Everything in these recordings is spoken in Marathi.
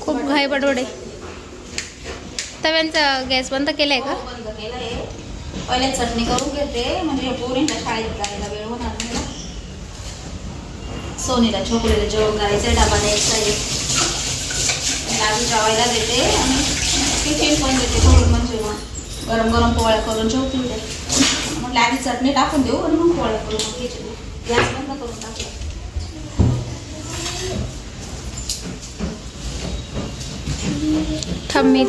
खूप घाई बडबडे. तव्यांचा गॅस बंद केलाय का? हो, बंद केलंय. पहिले चटणी करून घेते. म्हणजे पोरींना शाळेत जायला वेळ सोनीला छोकरीला जेवण करायचं डबा द्यायचा आहे आधी जेवायला देते आणि टिफिन पण देते करून म्हणजे जेवण. गरम गरम पोळ्या करून जेवतील ते म्हटलं आधी चटणी टाकून देऊ आणि मग पोळ्या करू मग खिचडी गॅस बंद करून टाकला थांब मी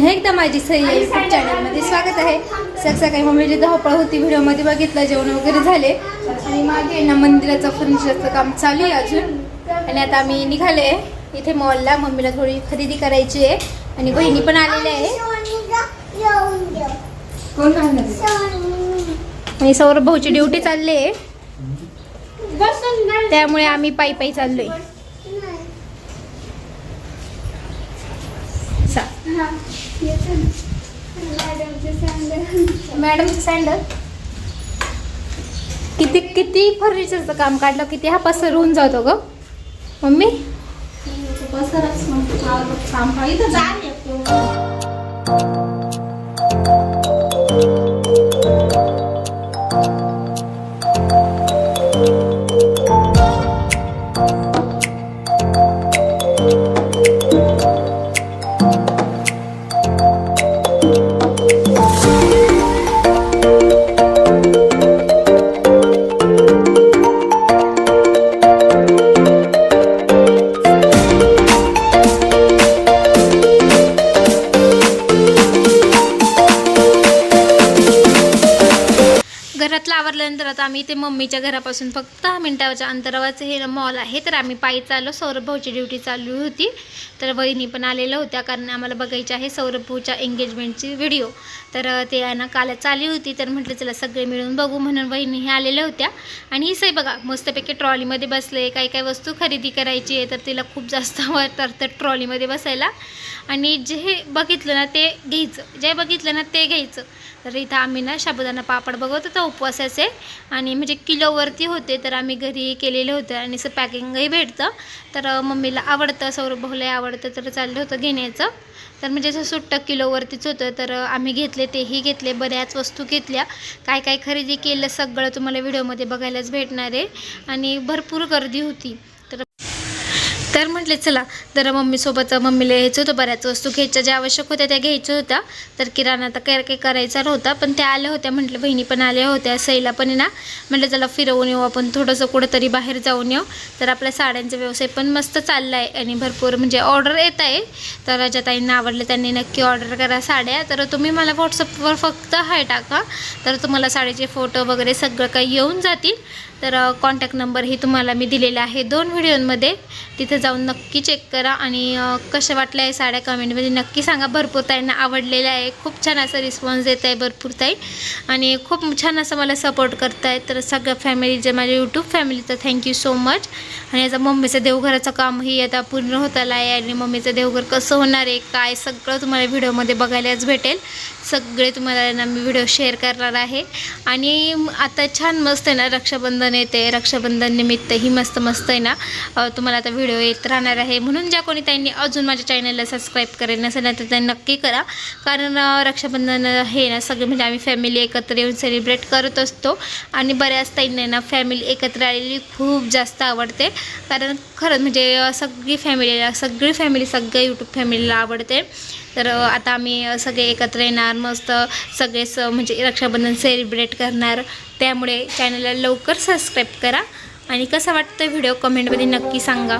पुन्हा एकदा माझी सही यूट्यूब चॅनलमध्ये स्वागत आहे. सक सकाळी मम्मीची धावपळ होती व्हिडिओमध्ये बघितलं जेवण वगैरे झाले. आणि मागे ना मंदिराचं फर्निचरचं काम चालू आहे अजून. आणि आता आम्ही निघाले आहे. इथे मॉलला मम्मीला थोडी खरेदी करायची आहे. आणि बहिणी पण आलेल्या आहे. आणि सौरभ भाऊची ड्युटी चालली आहे. त्यामुळे आम्ही पायी पायी चाललोय. सा. मॅडमचं सँडल किती किती फर्निचरचं काम काढलं? किती हा पसर होऊन जातो ग? मम्मी? पसरच काम इथे मम्मीच्या घरापासून फक्त दहा मिनटाच्या अंतरावरचं हे मॉल आहे. तर आम्ही पायी चाललो सौरभ भाऊची ड्युटी चालू होती. तर वहिनी पण आलेल्या होत्या कारण आम्हाला बघायची आहे सौरभ भाऊच्या एंगेजमेंटची व्हिडिओ तर ते ना काल चालली होती. तर म्हटलं चला सगळे मिळून बघू म्हणून वहिनी हे आलेल्या होत्या. आणि ही सई बघा मस्तपैकी ट्रॉलीमध्ये बसले. काही काही वस्तू खरेदी करायची आहे तर तिला खूप जास्त आवडतात ट्रॉलीमध्ये बसायला. आणि जे बघितलं ना ते घ्यायचं. जे बघितलं ना ते घ्यायचं. तर इथं आम्ही ना साबुदाणा पापड बघत होतो उपवासाचे. आणि म्हणजे किलोवरती होते तर आम्ही घरी केलेले होते आणि असं पॅकिंगही भेटतं. तर मम्मीला आवडतं सौरभ भाऊलाही आवडतं तर चाललं होतं घेण्याचं. तर म्हणजे असं सुट्टं किलोवरतीच होतं तर आम्ही घेतले तेही घेतले बऱ्याच वस्तू घेतल्या. काय काय खरेदी केलं सगळं तुम्हाला व्हिडिओमध्ये बघायलाच भेटणार आहे. आणि भरपूर गर्दी होती. तर म्हटले चला जरा मम्मीसोबत मम्मीला यायचं होतं बऱ्याच वस्तू घ्यायच्या ज्या आवश्यक होत्या त्या घ्यायच्या होत्या. तर किराणा तर काय काही करायचा नव्हता पण त्या आल्या होत्या. म्हटलं बहिणी पण आल्या होत्या सईला पण आहे ना. म्हटलं चला फिरवून येऊ आपण थोडंसं कुठंतरी बाहेर जाऊन येऊ. तर आपल्या साड्यांचा व्यवसाय पण मस्त चालला आहे आणि भरपूर म्हणजे ऑर्डर येत आहे. तर ज्या ताईंना आवडले त्यांनी नक्की ऑर्डर करा साड्या. तर तुम्ही मला व्हॉट्सअपवर फक्त हाय टाका. तर तुम्हाला साडीचे फोटो वगैरे सगळं काही येऊन जातील. तर कॉन्टॅक्ट नंबर हे तुम्हाला मी दिलेला आहे दोन व्हिडिओमध्ये. तिथे जाऊन नक्की चेक करा आणि कशा वाटल्या आहे साड्या कमेंटमध्ये नक्की सांगा. भरपूर ताईंना आवडलेल्या आहे. खूप छान असा रिस्पॉन्स देत आहे भरपूर ताई. आणि खूप छान असं मला सपोर्ट करत आहे तर सगळ्या फॅमिली जे माझ्या यूट्यूब फॅमिली तर थँक्यू सो मच आणि याचा मम्मीचं देवघराचं कामही आता पूर्ण होत आलं आहे आणि मम्मीचं देवघर कसं होणार आहे काय सगळं तुम्हाला व्हिडिओमध्ये बघायलाच भेटेल. सगळे तुम्हाला ना मी व्हिडिओ शेअर करणार आहे. आणि आता छान मस्त आहे ना रक्षाबंधन येते. रक्षाबंधन निमित्त ही मस्त मस्त आहे ना तुम्हाला आता व्हिडिओ येत राहणार आहे. म्हणून ज्या कोणी त्यांनी अजून माझ्या चॅनलला सबस्क्राईब करेल नसेल ना तर त्यांनी नक्की करा. कारण रक्षाबंधन हे ना सगळे म्हणजे आम्ही फॅमिली एकत्र येऊन सेलिब्रेट करत असतो. आणि बऱ्याच ताईंना ना फॅमिली एकत्र आलेली खूप जास्त आवडते. कारण खरंच म्हणजे सगळी फॅमिलीला सगळी फॅमिली सगळ्या यूट्यूब फॅमिलीला आवडते. तर आता आम्ही सगळे एकत्र येणार मस्त सगळे स म्हणजे रक्षाबंधन सेलिब्रेट करणार. त्यामुळे चॅनलला लवकर सबस्क्राईब करा. आणि कसा वाटतं व्हिडिओ कमेंटमध्ये नक्की सांगा.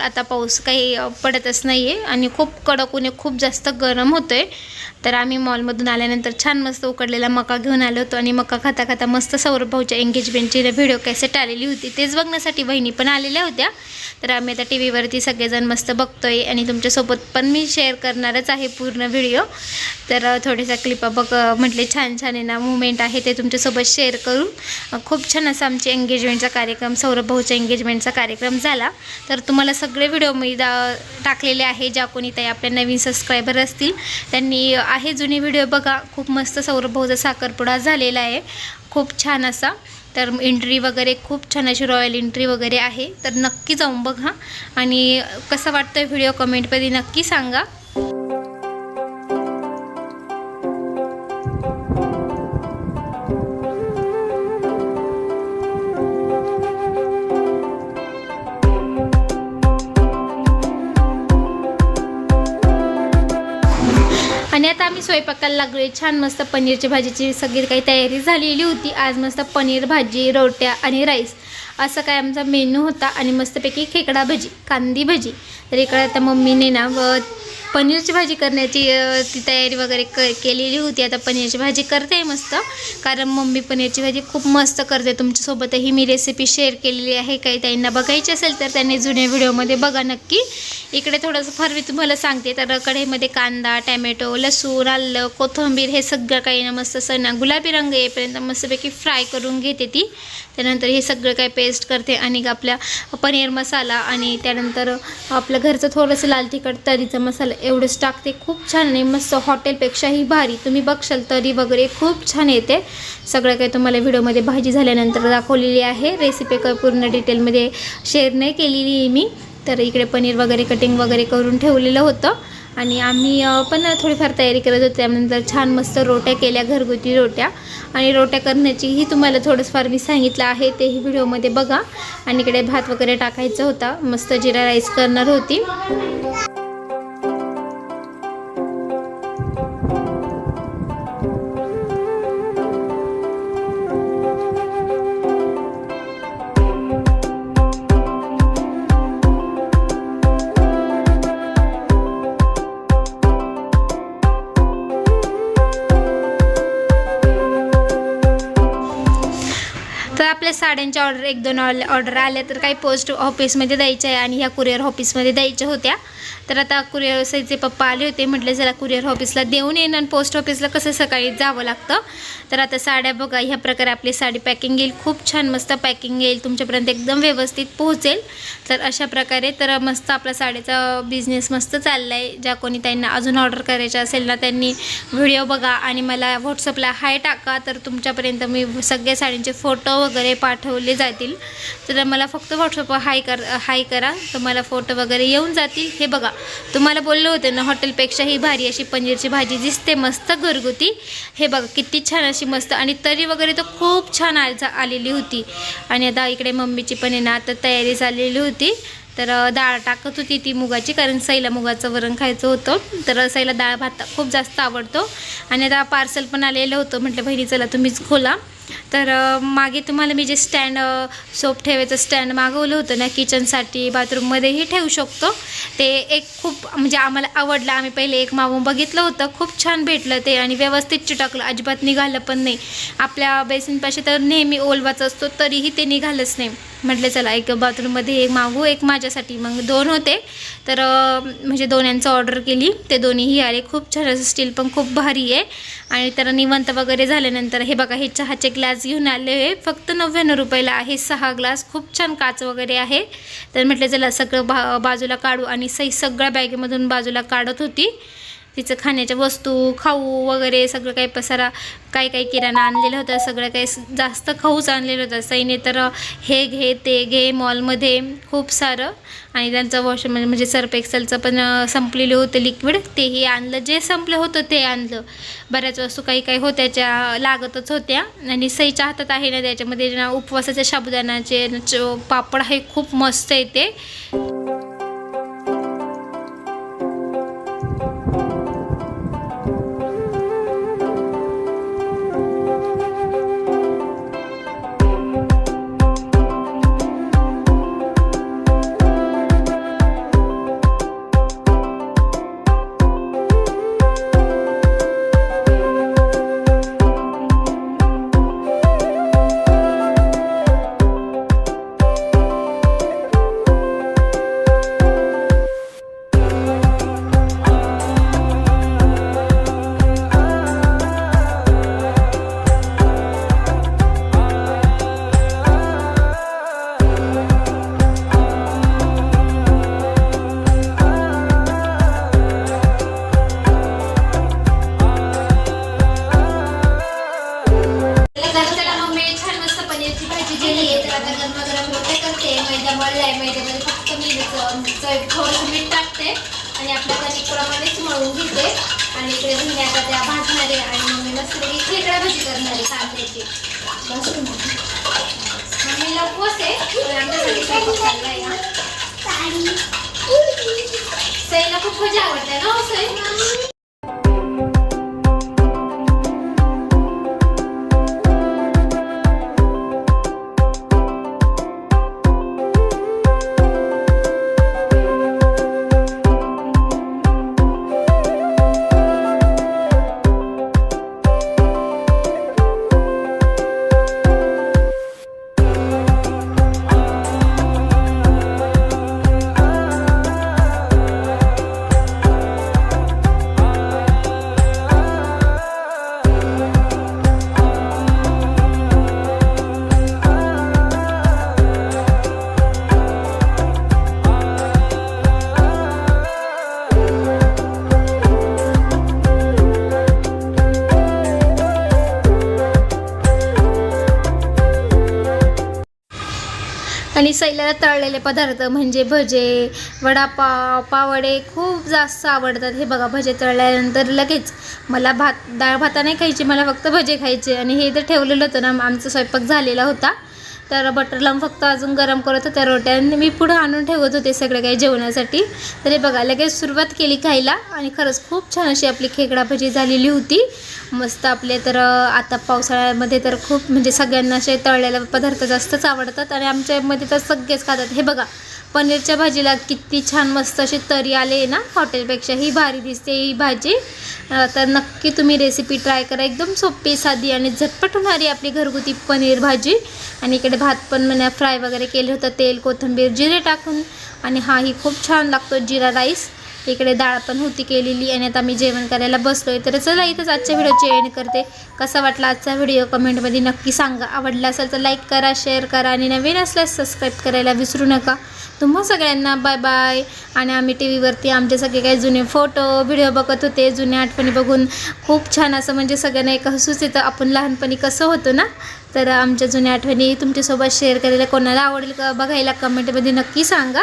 तर आता पाऊस काही पडतच नाही आहे आणि खूप कडक उन्हे खूप जास्त गरम होतं आहे तर आम्ही मॉलमधून आल्यानंतर छान मस्त उकडलेला मका घेऊन आलो होतो आणि मका खाता खाता मस्त सौरभ भाऊच्या एंगेजमेंटची व्हिडिओ कॅसेट आलेली होती. तेच बघण्यासाठी बहिणी पण आलेल्या होत्या. तर आम्ही आता टी व्हीवरती सगळेजण मस्त बघतो आहे आणि तुमच्यासोबत पण मी शेअर करणारच आहे पूर्ण व्हिडिओ तर थोडेसा थोड्याशा क्लिपा बघ म्हटले छान छान आहे ना मुवमेंट आहे ते तुमच्यासोबत शेअर करू खूप छान असा आमच्या एंगेजमेंटचा कार्यक्रम सौरभ भाऊच्या एंगेजमेंटचा कार्यक्रम झाला. तर तुम्हाला सगळे व्हिडिओ मी दा टाकलेले आहे ज्या कोणी ताई आपल्या नवीन सबस्क्रायबर असतील त्यांनी आहे जुने व्हिडिओ बघा. खूप मस्त सौरभ भाऊचा साखरपुडा झालेला आहे. खूप छान असा. तर एंट्री वगैरे खूप छान अशी रॉयल एंट्री वगैरे आहे. तर नक्की जाऊन बघा. आणि कसं वाटतं व्हिडिओ कमेंटमध्ये नक्की सांगा. आणि आता आम्ही स्वयंपाकाला लागलोय. छान मस्त पनीरची भाजीची सगळी काही तयारी झालेली होती. आज मस्त पनीर भाजी रोट्या आणि राईस असं काय आमचा मेनू होता आणि मस्तपैकी खेकडा भजी कांदी भजी. तर इकडे आता मम्मीने ना व पनीरची भाजी करण्याची ती तयारी वगैरे क केलेली होती. आता पनीरची भाजी करते मस्त. कारण मम्मी पनीरची भाजी खूप मस्त करते. तुमच्यासोबतही मी रेसिपी शेअर केलेली आहे. काही त्यांना बघायची असेल तर त्यांनी जुन्या व्हिडिओमध्ये बघा नक्की. इकडे थोडंसं फरवी तुम्हाला सांगते. तर कढईमध्ये कांदा टॅमॅटो लसूण आलं कोथिंबीर हे सगळं काही ना मस्त सण गुलाबी रंग येईपर्यंत मस्तपैकी फ्राय करून घेते ती. त्यानंतर हे सगळं काही पेस्ट करते आणि आपल्या पनीर मसाला आणि त्यानंतर आपलं घरचं थोडंसं लाल तिखट तरीचा मसाला एवढंच टाकते. खूप छान आणि मस्त हॉटेलपेक्षाही भारी. तुम्ही बघशाल तरी वगैरे खूप छान येते. सगळं काही तुम्हाला व्हिडिओमध्ये भाजी झाल्यानंतर दाखवलेली आहे. रेसिपी काय पूर्ण डिटेलमध्ये शेअर नाही केलेली आहे मी. तर इकडे पनीर वगैरे कटिंग वगैरे करून ठेवलेलं होतं. आणि आम्ही पण थोडीफार तयारी करत होतो. त्यानंतर छान मस्त रोट्या केल्या घरगुती रोट्या. आणि रोट्या करण्याचीही तुम्हाला थोडंफार मी सांगितलं आहे तेही व्हिडिओमध्ये बघा. आणि इकडे भात वगैरे टाकायचा होता. मस्त जिरा राईस करणार होती. तर साड्यांच्या ऑर्डर एक दोन ऑर्डर आल्या तर काही पोस्ट ऑफिसमध्ये द्यायच्या आहे आणि ह्या कुरिअर ऑफिसमध्ये द्यायच्या होत्या. तर आता कुरिअर साईचे पप्पा आले होते म्हटले जरा कुरिअर ऑफिसला देऊन येईन आणि पोस्ट ऑफिसला कसं सकाळी जावं लागतं. तर आता साड्या बघा ह्या प्रकारे आपली साडी पॅकिंग येईल. खूप छान मस्त पॅकिंग येईल. तुमच्यापर्यंत एकदम व्यवस्थित पोहोचेल. तर अशा प्रकारे तर मस्त आपला साडीचा बिझनेस मस्त चालला आहे ज्या कोणी त्यांना अजून ऑर्डर करायचं असेल ना त्यांनी व्हिडिओ बघा आणि मला व्हॉट्सअपला हाय टाका. तर तुमच्यापर्यंत मी सगळ्या साडींचे फोटो वगैरे पाठवले जातील. तर मला फक्त व्हॉट्सअपवर हाय कर हाय करा. तर मला फोटो वगैरे येऊन जातील. हे बघा. तुम्हाला बोललो होते ना हॉटेलपेक्षाही भारी अशी पनीरची भाजी दिसते मस्त घरगुती. हे बघा किती छान अशी मस्त. आणि तरी वगैरे तर खूप छान आ जा- आलेली होती. आणि आता इकडे मम्मीची पण आहे ना आता तयारी झालेली होती. तर डाळ टाकत होती ती मुगाची कारण सईला मुगाचं वरण खायचं होतं. तर सईला डाळ भात खूप जास्त आवडतो. आणि आता पार्सल पण आलेलं होतं म्हटलं बहिणी चला तुम्हीच खोला. तर मागे तुम्हाला मी जे स्टँड सोप ठेवायचं स्टँड मागवलं होतं ना किचनसाठी बाथरूममध्येही ठेवू शकतो. ते एक खूप म्हणजे आम्हाला आवडलं. आम्ही पहिले एक मागून बघितलं होतं. खूप छान भेटलं ते आणि व्यवस्थित चिटकलं. अजिबात निघालं पण नाही. आपल्या बेसिनपाशी तर नेहमी ओलवाच असतो तरीही ते निघालंच नाही. म्हटलं चला एक बाथरूममध्ये एक मागू एक माझ्यासाठी. मग दोन होते. तर म्हणजे दोन यांचं ऑर्डर केली. ते दोन्हीही आले. खूप छान असं स्टील पण खूप भारी आहे. आणि तर निवंत वगैरे झाल्यानंतर हे बघा हे चहाचे ग्लास घेऊन आले आहे फक्त नव्याण्णव रुपयाला आहे. सहा ग्लास खूप छान काच वगैरे आहे. तर म्हटलं चला सगळं बा बाजूला काढू. आणि सई सगळ्या बॅगेमधून बाजूला काढत होती. तिचं खाण्याच्या वस्तू खाऊ वगैरे सगळं काही पसारा काही काही किराणा आणलेलं होतं सगळं काही जास्त खाऊच आणलेलं होतं. सईने तर हे घे ते घे मॉलमध्ये खूप सारं आणि त्यांचं वॉश म्हणजे, म्हणजे सर्फ एक्सेलचं पण संपलेलं होतं लिक्विड. तेही आणलं जे संपलं होतं ते आणलं. बऱ्याच वस्तू काही काही होत्याच्या लागतच होत्या आणि सईच्या हातात आहे ना त्याच्यामध्ये ना उपवासाच्या साबुदाण्याचे पापड हे खूप मस्त येते मजा आवडते ना हो सई आणि सैल्याला तळलेले पदार्थ म्हणजे भजे वडापाव पावडे खूप जास्त आवडतात. हे बघा भजे तळल्यानंतर लगेच मला भात डाळ भाता नाही खायची मला फक्त भजे खायचे आणि हे तर ठेवलेलं होतं ना आमचा स्वयंपाक झालेला होता. तर बटर लावून फक्त अजून गरम करत होत्या रोट्या. आणि मी पुढं आणून ठेवत होते सगळं काही जेवणासाठी. तर हे बघा लगेच सुरुवात केली खायला. आणि खरंच खूप छान अशी आपली खेकडा भजी झालेली होती. मस्त आपले तर आता पावसाळ्यामध्ये तर खूप म्हणजे सगळ्यांना असे तळलेले पदार्थ जास्तच आवडतात. आणि आमच्यामध्ये तर सगळेच खातात. हे बघा पनीरच्या भाजीला किती छान मस्त अशी तरी आले ना हॉटेलपेक्षा. ही भारी दिसते ही भाजी. तर नक्की तुम्ही रेसिपी ट्राय करा. एकदम सोपी साधी आणि झटपट होणारी आपली घरगुती पनीर भाजी. आणि इकडे भात पण म्हणजे फ्राय वगैरे केलं होतं तेल कोथिंबीर जिरे टाकून. आणि हाही खूप छान लागतो जिरा राईस. इकडे डाळ पण होती केलेली आणि आता मी जेवण करायला बसलोय. तर चला इथंच आजच्या व्हिडिओची एंड करते. कसा वाटला आजचा व्हिडिओ कमेंटमध्ये नक्की सांगा. आवडला असेल तर लाईक करा शेअर करा आणि नवीन असल्यास सबस्क्राईब करायला विसरू नका. तुम्हा सगळ्यांना बाय बाय आणि आम्ही टी व्हीवरती आमचे सगळे काही जुने फोटो व्हिडिओ बघत होते. जुन्या आठवणी बघून खूप छान असं म्हणजे सगळ्यांना एक हसूच येतं. आपण लहानपणी कसं होतो ना? तर आमच्या जुन्या आठवणी तुमच्यासोबत शेअर करायला कोणाला आवडेल का बघायला कमेंटमध्ये नक्की सांगा.